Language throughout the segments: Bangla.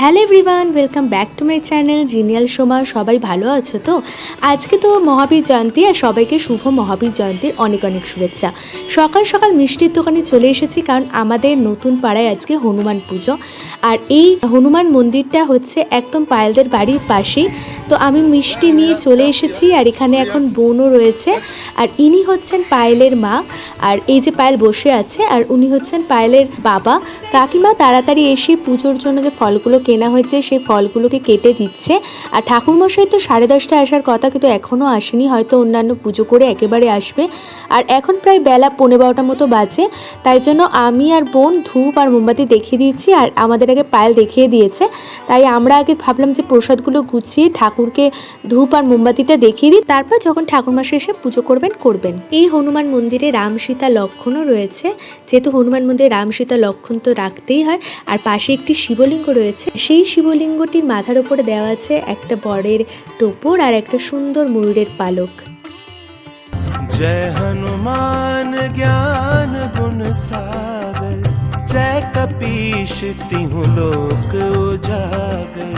Hello everyone, welcome back to my channel জিনিয়াল Soma. সবাই ভালো আছো তো? আজকে তো মহাবীর জয়ন্তী আর সবাইকে শুভ মহাবীর জয়ন্তীর অনেক অনেক শুভেচ্ছা। সকাল সকাল মিষ্টির দোকানে চলে এসেছি কারণ আমাদের নতুন পাড়ায় আজকে হনুমান পুজো। আর এই হনুমান মন্দিরটা হচ্ছে একদম পায়েলদের বাড়ির পাশেই। তো আমি মিষ্টি নিয়ে চলে এসেছি আর এখানে এখন বোনও রয়েছে। আর ইনি হচ্ছেন পায়েলের মা। আর এই যে পায়েল বসে আছে আর উনি হচ্ছেন পায়েলের বাবা। কাকিমা তাড়াতাড়ি এসে পুজোর জন্য যে ফলগুলো কেনা হয়েছে, সেই ফলগুলোকে কেটে দিচ্ছে। আর ঠাকুরমশাই তো সাড়ে দশটায় আসার কথা কিন্তু এখনও আসেনি, হয়তো অন্যান্য পুজো করে একেবারে আসবে। আর এখন প্রায় বেলা পনেরো বারোটার মতো বাজে, তাই জন্য আমি আর বোন ধূপ আর মোমবাতি দেখিয়ে দিয়েছি আর আমাদের আগে পায়েল দেখিয়ে দিয়েছে। তাই আমরা আগে ভাবলাম যে প্রসাদগুলো গুছিয়ে ঠাকুরকে ধূপ আর মোমবাতিটা দেখিয়ে দিই, তারপর যখন ঠাকুরমশাই এসে পুজো করবেন করবেন। এই হনুমান মন্দিরে রাম সীতা লক্ষণও রয়েছে। যেহেতু হনুমান মন্দিরে রাম সীতা লক্ষণ তো রাখতেই হয়। আর পাশে একটি শিবলিঙ্গ রয়েছে। সেই শিবলিঙ্গটির মাথার ওপরে দেওয়া আছে একটা বরের টোপর আর একটা সুন্দর ময়ূরের পালক। জয় হনুমান জ্ঞান গুণ সাগর, জয় কপীশ তিহু লোক উজাগর।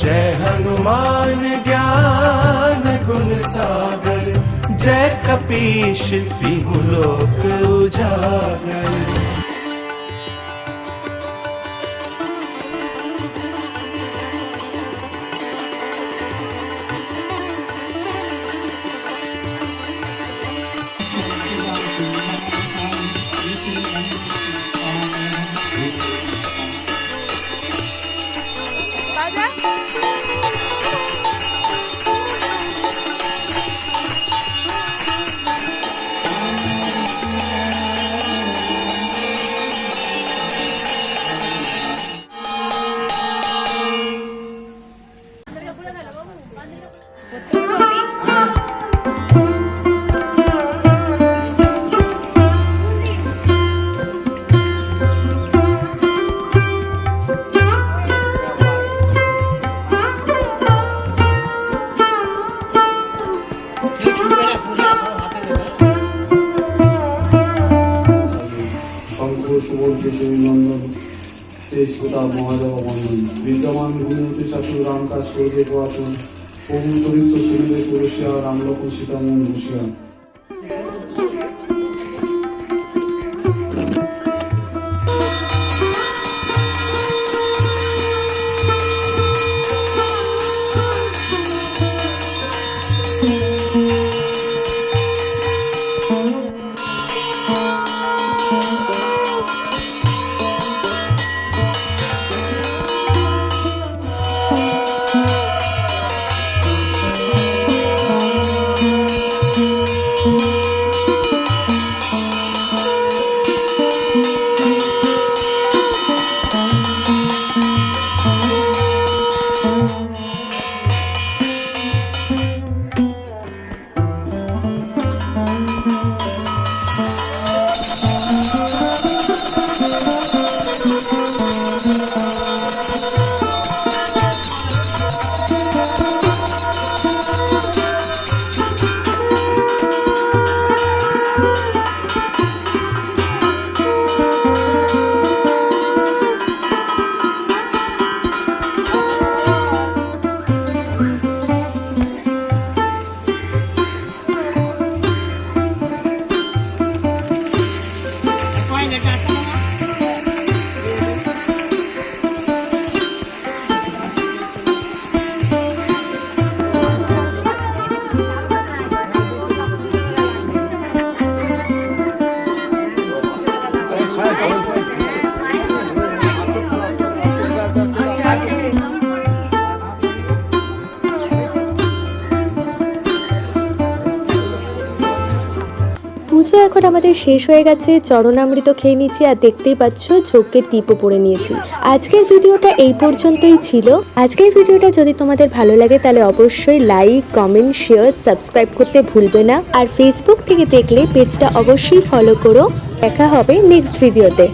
জয় হনুমান জ্ঞান গুণ সাগর, জয় কপীশ তিহু উজাগর। শঙ্কর সুবল কেশরী নন্দন তেজপুতা মহাদেব মন্ডল বিদ্যমান গুণমতী চাষু রাম কাজ করবে প্রভু চরিত্র শুনিবে পুরুষিয়া রাম লক্ষ্মণ সীতামন বসিয়া পুজো এখন আমাদের শেষ হয়ে গেছে। চরণামৃত খেয়ে নিচ্ছি আর দেখতেই পাচ্ছ ঝোঁকের টিপও পরে নিয়েছি। আজকের ভিডিওটা এই পর্যন্তই ছিল। আজকের ভিডিওটা যদি তোমাদের ভালো লাগে তাহলে অবশ্যই লাইক, কমেন্ট, শেয়ার, সাবস্ক্রাইব করতে ভুলবে না। আর ফেসবুক থেকে দেখলে পেজটা অবশ্যই ফলো করো। দেখা হবে নেক্সট ভিডিওতে